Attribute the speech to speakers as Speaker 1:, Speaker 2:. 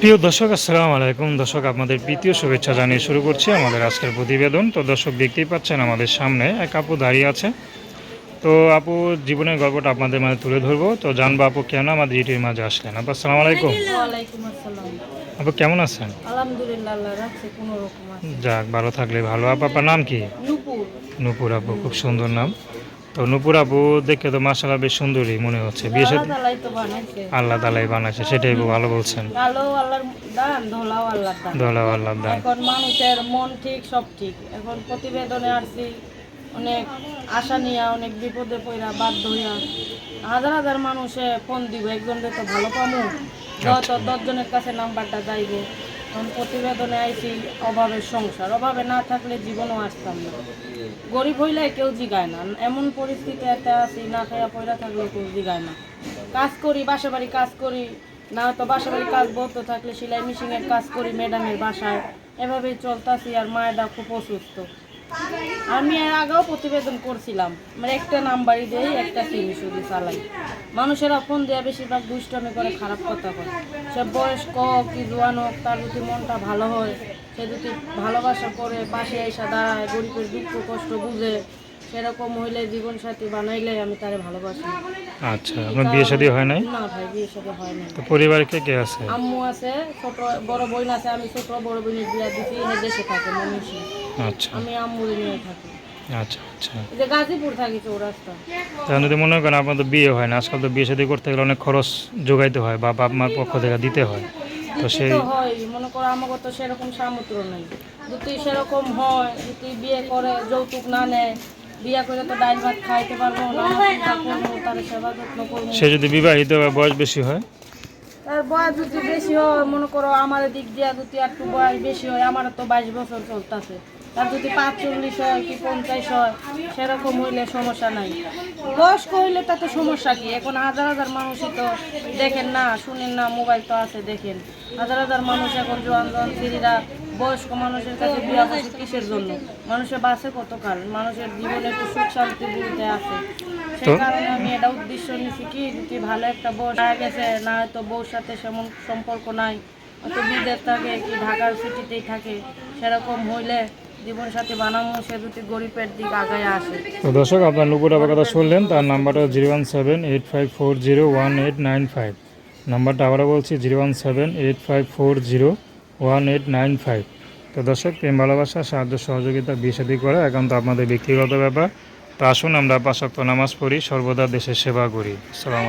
Speaker 1: প্রিয় দর্শক আসসালামু আলাইকুম। দর্শক আপনাদের প্রীতীয় শুভেচ্ছা জানিয়ে শুরু করছি আমাদের আজকের প্রতিবেদন। তো দর্শক দেখতেই পাচ্ছেন আমাদের সামনে এক আপু দাঁড়িয়ে আছে। তো আপু জীবনের গল্পটা আপনাদের মাঝে তুলে ধরবো। তো জানব আপু কেন আমাদের ইউটিউবের মাঝে আসলেন? আপু আসসালামু আলাইকুম। আপু কেমন আছেন? যাক ভালো থাকলে ভালো। আপু আপনার নাম কি?
Speaker 2: নূপুর
Speaker 1: আপু খুব সুন্দর নাম। তো নূপুর আপু দেখে তো মাসাল্লাহ বেশ সুন্দরী মনে হচ্ছে। বিয়ে
Speaker 2: আল্লাহ
Speaker 1: সাথে
Speaker 2: তালাই তো বানাইছে।
Speaker 1: আল্লাহ তালাই বানাইছে সেটাই ভালো বলছেন।
Speaker 2: ধোলাও
Speaker 1: আল্লাহ দান।
Speaker 2: এখন মানুষের মন ঠিক সব ঠিক। এখন প্রতিবেদনে আসছি অনেক আশা নিয়া অনেক বিপদে পড়া বাধ্য হইয়া। হাজার হাজার মানুষে ফোন দিব একজনকে তো ভালো পামু। যত দশজনের কাছে নাম্বারটা যাইবে। প্রতিবেদনে আইছি, অভাবের সংসার। অভাবে না থাকলে জীবনও আসতাম না। গরিব হইলে কেউ জিগায় না। এমন পরিস্থিতি একটা আছি, না খাইয়া পয়লা থাকলেও কেউ জিগায় না। কাজ করি, বাসা বাড়ি কাজ করি, না তো বাসা বাড়ি কাজ বলতে থাকলে সেলাই মেশিনের কাজ করি, ম্যাডামের বাসায়। এভাবেই চলতাছি আর মায়েরা খুব অসুস্থ আমি এর আগেও প্রতিবেদন করছিলাম। মানে একটা নাম্বারই দিয়েই একটা সিম শুধু চালাই। মানুষেরা ফোন দেওয়া বেশিরভাগ দুষ্টমি করে, খারাপ কথা করে। সে বয়স্ক হোক, কি জোয়ান হোক, তার যদি মনটা ভালো হয়, সে যদি ভালোবাসা করে, পাশে এসে দাঁড়ায়, গরিবের দুঃখ, কষ্ট বুঝে সেরকম হইলে জীবনসাথী বানাইলে আমি তারে ভালোবাসি।
Speaker 1: আচ্ছা আপনার বিয়ে শাদী হয় নাই?
Speaker 2: না ভাই বিয়ে সাথে হয় না
Speaker 1: তো পরিবারে কে কে আছে?
Speaker 2: আম্মু আছে ছোট বড় বোন আছে আমি ছোট বড় বোনের বিয়া দিছি এনে দেশে থাকে মানুষই
Speaker 1: আচ্ছা।
Speaker 2: আমি আম্মুরে নিয়ে থাকি।
Speaker 1: আচ্ছা আচ্ছা।
Speaker 2: এই যে গাজীপুর থাকি চৌরাস্তা।
Speaker 1: তাহলে যদি মনে করেন আপনার তো বিয়ে হয় না আজকাল তো বিয়ে শাদী করতে গেলে অনেক খরচ যোগাইতে হয় বা বাপ মার পক্ষ থেকে দিতে হয়। তো সেই
Speaker 2: হয় মনে করো আমাকে তো সেরকম সামর্থ্য নেই। যদি সেরকম হয় যদি বিয়ে করে যৌতুক না নেয় বিয়ে করে তো ডাইল ভাত খাইতে পারব না তার সেবা যত্ন করব।
Speaker 1: সে যদি বিবাহিত বা বয়স বেশি হয়?
Speaker 2: তার বয়স যদি বেশি হয় মনে করো আমার দিক দিয়া যদি একটু বয়স বেশি হয় আমার তো বাইশ বছর চলতেছে। তার যদি পাঁচচল্লিশ হয় কি পঞ্চাশ হয় সেরকম হইলে সমস্যা নাই। বয়স্ক হইলে তাতে সমস্যা কি? এখন হাজার হাজার মানুষই তো দেখেন না শুনেন না মোবাইল তো আছে দেখেন। হাজার হাজার মানুষ এখন জোয়ান জোয়ান সিঁড়িরা বয়স্ক মানুষের কাছে বিয়া বসে কিসের জন্য? মানুষের বাসে কত কতকাল মানুষের জীবনে একটু সুখ শান্তি বলতে আছে। সেই কারণে আমি এটা উদ্দেশ্য নিছি কি যদি ভালো একটা বউ গেছে না হয়তো বউর সাথে সেমন সম্পর্ক নাই হয়তো বিদেশ থাকে কি ঢাকার সিটিতেই থাকে সেরকম হইলে জীবন সাথী সে যদি গরিবের দিক আগায় আসে।
Speaker 1: তো দর্শক আপনার নুপুর আবার কথা শুনলেন তার নাম্বারটা zero one seven eight five four zero one eight nine five. নাম্বারটা আবারও বলছি, zero one seven eight five four zero one eight nine five. তো দর্শক, প্রেম, ভালোবাসা, সাহায্য, সহযোগিতা বিয়ে শাদী করা একান্ত আপনাদের ব্যক্তিগত ব্যাপার। তা আসুন, আমরা পাশাক্ত নামাজ পড়ি, সর্বদা দেশের সেবা করি। আসসালামু